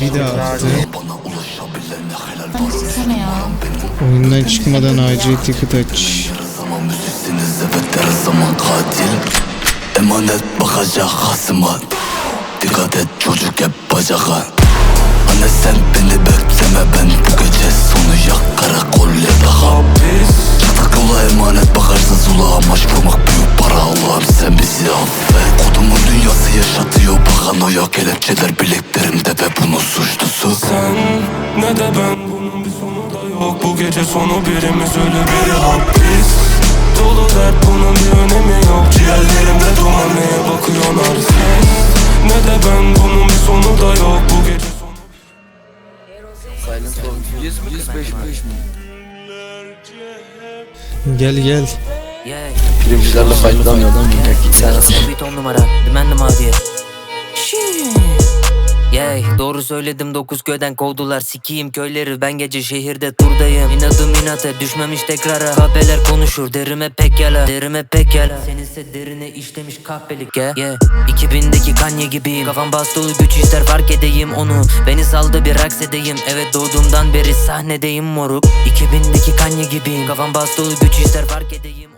Bir de attı. Oyundan çıkmadan acil ticket aç. Emanet bakacak hasıma Dikkat et çocuk hep bacağa Anne sen bizi affet. Kodumun dünyası yaşatıyor. Paranoya Kelepçeler bileklerimde ve bunun suçlusu. Sen ne de ben Bunun bir sonu da yok. Bu gece sonu birimiz ölü biri hapis Dolu dert bunun bir önemi yok. Ciğerlerimde duman neye bakıyorlar ses Ne de ben bunun bir sonu da yok. Bu gece sonu Gel gel. Yeah. Primcilerle faydalanıyor adam Sen nasıl bir ton numara Dümenli madiye Yey doğru söyledim dokuz köyden kovdular. Sikiyim köyleri ben gece şehirde turdayım. İnadım inate düşmemiş tekrara. Kahpeler konuşur derime pek yala Derime pek yala Seninse derine işlemiş kahpelik. Ya yeah. 2000'deki Kanye gibiyim. Kafam bas dolu güç ister fark edeyim onu. Beni saldı bir raks edeyim. Evet doğduğumdan beri sahnedeyim moruk. 2000'deki Kanye gibiyim. Kafam bas dolu güç ister fark edeyim